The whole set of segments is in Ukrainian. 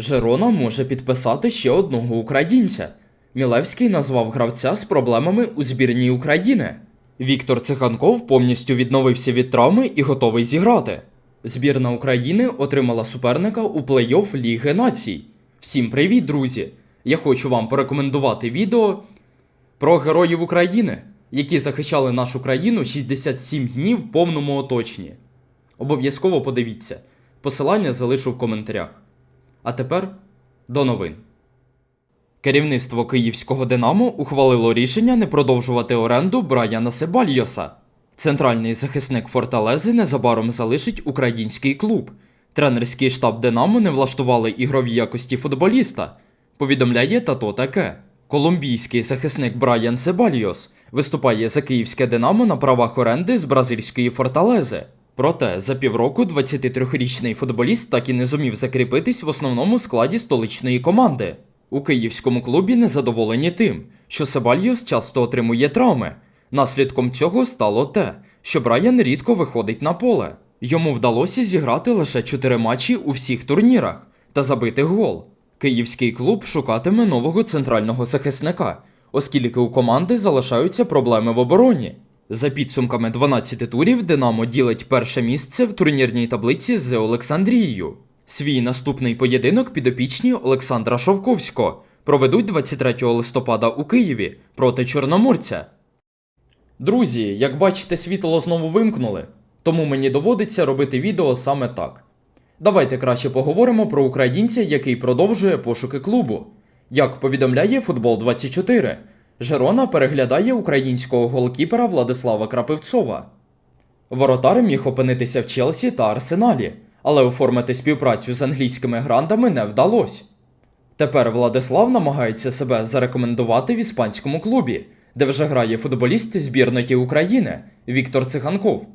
Жерона може підписати ще одного українця. Мілевський назвав гравця з проблемами у збірній України. Віктор Циганков повністю відновився від травми і готовий зіграти. Збірна України отримала суперника у плей-офф Ліги Націй. Всім привіт, друзі! Я хочу вам порекомендувати відео про героїв України, які захищали нашу країну 67 днів в повному оточенні. Обов'язково подивіться. Посилання залишу в коментарях. А тепер до новин. Керівництво київського Динамо ухвалило рішення не продовжувати оренду Брайана Себальйоса. Центральний захисник Форталези незабаром залишить український клуб. Тренерський штаб Динамо не влаштували ігрові якості футболіста. Повідомляє тато таке. Колумбійський захисник Брайан Себальйос виступає за київське Динамо на правах оренди з бразильської Форталези. Проте за півроку 23-річний футболіст так і не зумів закріпитись в основному складі столичної команди. У київському клубі незадоволені тим, що Себальйос часто отримує травми. Наслідком цього стало те, що Брайан рідко виходить на поле. Йому вдалося зіграти лише 4 матчі у всіх турнірах та забити гол. Київський клуб шукатиме нового центрального захисника, оскільки у команди залишаються проблеми в обороні. За підсумками 12 турів Динамо ділить перше місце в турнірній таблиці з Олександрією. Свій наступний поєдинок підопічні Олександра Шовковського проведуть 23 листопада у Києві проти Чорноморця. Друзі, як бачите, світло знову вимкнули, тому мені доводиться робити відео саме так. Давайте краще поговоримо про українця, який продовжує пошуки клубу. Як повідомляє Футбол 24, Жерона переглядає українського голкіпера Владислава Крапивцова. Воротар міг опинитися в Челсі та Арсеналі, але оформити співпрацю з англійськими грандами не вдалося. Тепер Владислав намагається себе зарекомендувати в іспанському клубі, де вже грає футболіст збірної України Віктор Циганков.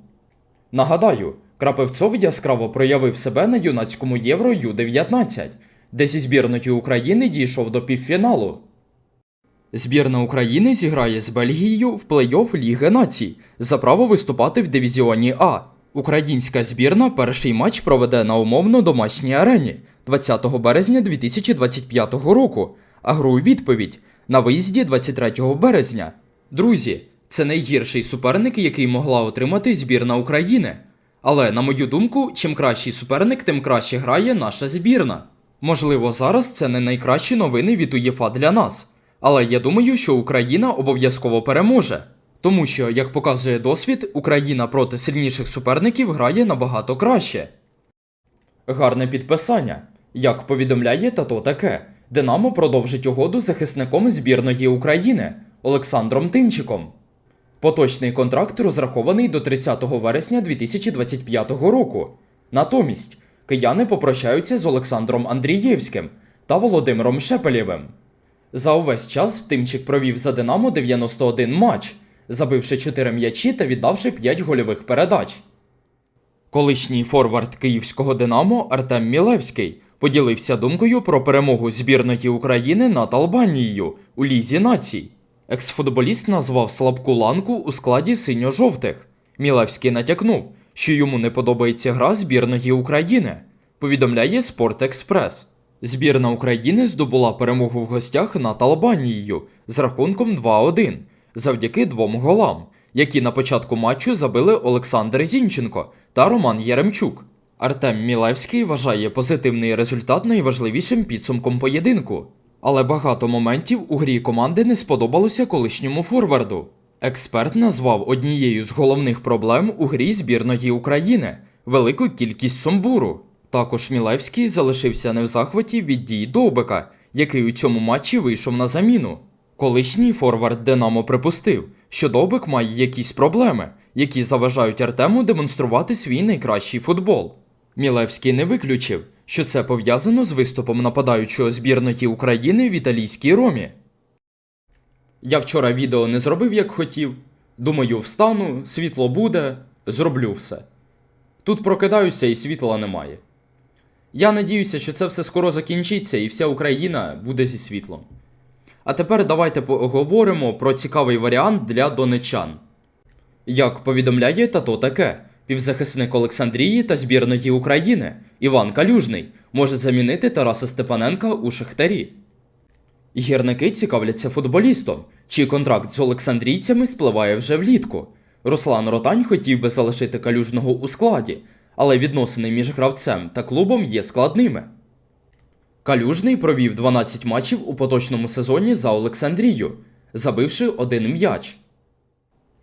Нагадаю, Крапивцов яскраво проявив себе на юнацькому Євро Ю-19, де зі збірною України дійшов до півфіналу. Збірна України зіграє з Бельгією в плей-офф Ліги Націй за право виступати в дивізіоні А. Українська збірна перший матч проведе на умовно домашній арені 20 березня 2025 року, а гру у відповідь на виїзді 23 березня. Друзі, це найгірший суперник, який могла отримати збірна України. Але, на мою думку, чим кращий суперник, тим краще грає наша збірна. Можливо, зараз це не найкращі новини від УЄФА для нас. Але я думаю, що Україна обов'язково переможе. Тому що, як показує досвід, Україна проти сильніших суперників грає набагато краще. Гарне підписання. Як повідомляє тато таке, Динамо продовжить угоду з захисником збірної України Олександром Тимчиком. Поточний контракт розрахований до 30 вересня 2025 року. Натомість кияни попрощаються з Олександром Андрієвським та Володимиром Шепелєвим. За увесь час Тимчик провів за Динамо 91 матч, забивши 4 м'ячі та віддавши 5 гольових передач. Колишній форвард київського Динамо Артем Мілевський поділився думкою про перемогу збірної України над Албанією у Лізі націй. Ексфутболіст назвав слабку ланку у складі синьо-жовтих. Мілевський натякнув, що йому не подобається гра збірної України. Повідомляє Спорт Експрес. Збірна України здобула перемогу в гостях над Албанією з рахунком 2-1 завдяки двом голам, які на початку матчу забили Олександр Зінченко та Роман Яремчук. Артем Мілевський вважає позитивний результат найважливішим підсумком поєдинку. Але багато моментів у грі команди не сподобалося колишньому форварду. Експерт назвав однією з головних проблем у грі збірної України велику кількість сумбуру. Також Мілевський залишився не в захваті від дій Довбика, який у цьому матчі вийшов на заміну. Колишній форвард Динамо припустив, що Довбик має якісь проблеми, які заважають Артему демонструвати свій найкращий футбол. Мілевський не виключив, що це пов'язано з виступом нападаючого збірної України в італійській ромі. Я вчора відео не зробив як хотів. Думаю, встану, світло буде, зроблю все. Тут прокидаюся і світла немає. Я надіюся, що це все скоро закінчиться і вся Україна буде зі світлом. А тепер давайте поговоримо про цікавий варіант для донечан. Як повідомляє тато таке, півзахисник Олександрії та збірної України Іван Калюжний може замінити Тараса Степаненка у Шахтарі. Гірники цікавляться футболістом, чий контракт з олександрійцями спливає вже влітку. Руслан Ротань хотів би залишити калюжного у складі, але відносини між гравцем та клубом є складними. Калюжний провів 12 матчів у поточному сезоні за Олександрію, забивши один м'яч.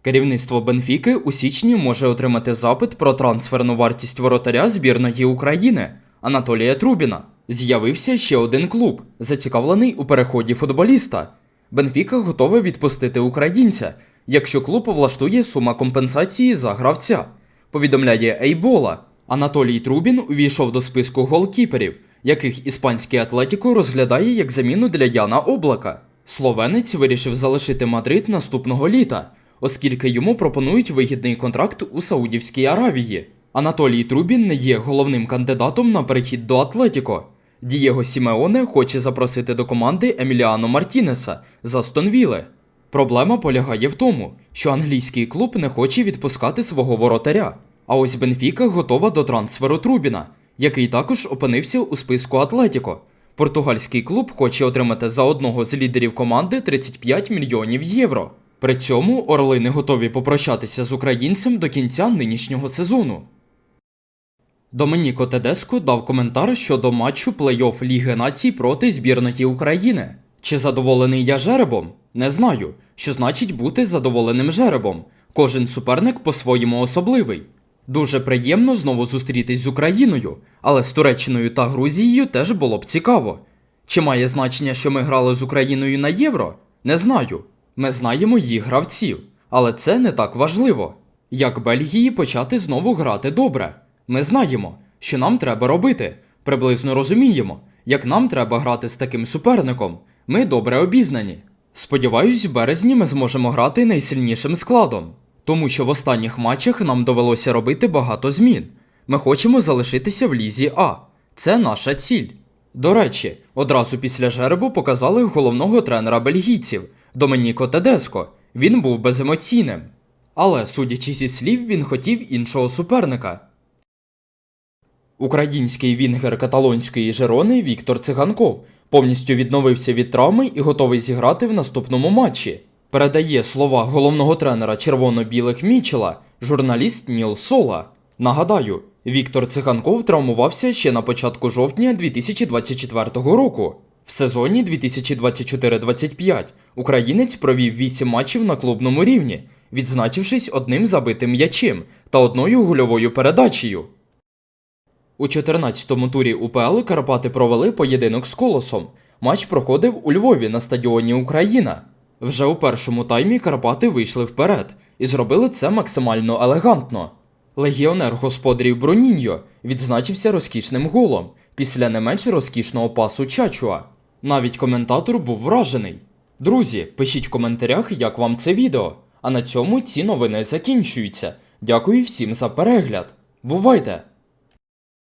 Керівництво Бенфіки у січні може отримати запит про трансферну вартість воротаря збірної України Анатолія Трубіна. З'явився ще один клуб, зацікавлений у переході футболіста. Бенфіка готова відпустити українця, якщо клуб влаштує сума компенсації за гравця. Повідомляє Ейбола. Анатолій Трубін увійшов до списку голкіперів, яких іспанський Атлетіко розглядає як заміну для Яна Облака. Словенець вирішив залишити Мадрид наступного літа, оскільки йому пропонують вигідний контракт у Саудівській Аравії. Анатолій Трубін не є головним кандидатом на перехід до Атлетіко. Дієго Сімеоне хоче запросити до команди Еміліано Мартінеса з Астон Вілли. Проблема полягає в тому, що англійський клуб не хоче відпускати свого воротаря. А ось Бенфіка готова до трансферу Трубіна, який також опинився у списку Атлетіко. Португальський клуб хоче отримати за одного з лідерів команди 35 мільйонів євро. При цьому орли не готові попрощатися з українцем до кінця нинішнього сезону. Домініко Тедеско дав коментар щодо матчу плей-офф Ліги націй проти збірної України. Чи задоволений я жеребом? Не знаю. Що значить бути задоволеним жеребом. Кожен суперник по-своєму особливий. Дуже приємно знову зустрітись з Україною, але з Туреччиною та Грузією теж було б цікаво. Чи має значення, що ми грали з Україною на євро? Не знаю. Ми знаємо їх гравців, але це не так важливо. Як Бельгії почати знову грати добре? Ми знаємо, що нам треба робити. Приблизно розуміємо, як нам треба грати з таким суперником. Ми добре обізнані. Сподіваюсь, в березні ми зможемо грати найсильнішим складом, тому що в останніх матчах нам довелося робити багато змін. Ми хочемо залишитися в лізі А. Це наша ціль. До речі, одразу після жеребу показали головного тренера бельгійців Доменіко Тедеско. Він був беземоційним. Але, судячи зі слів, він хотів іншого суперника. Український вінгер каталонської Жерони Віктор Циганков повністю відновився від травми і готовий зіграти в наступному матчі. Передає слова головного тренера червоно-білих Мічела журналіст Ніл Сола. Нагадаю, Віктор Циганков травмувався ще на початку жовтня 2024 року. В сезоні 2024-25 українець провів 8 матчів на клубному рівні, відзначившись одним забитим м'ячем та одною гольовою передачею. У 14-му турі УПЛ Карпати провели поєдинок з Колосом. Матч проходив у Львові на стадіоні Україна. Вже у першому таймі Карпати вийшли вперед і зробили це максимально елегантно. Легіонер господарів Броніньо відзначився розкішним голом після не менш розкішного пасу Чачуа. Навіть коментатор був вражений. Друзі, пишіть в коментарях, як вам це відео. А на цьому ці новини закінчуються. Дякую всім за перегляд. Бувайте!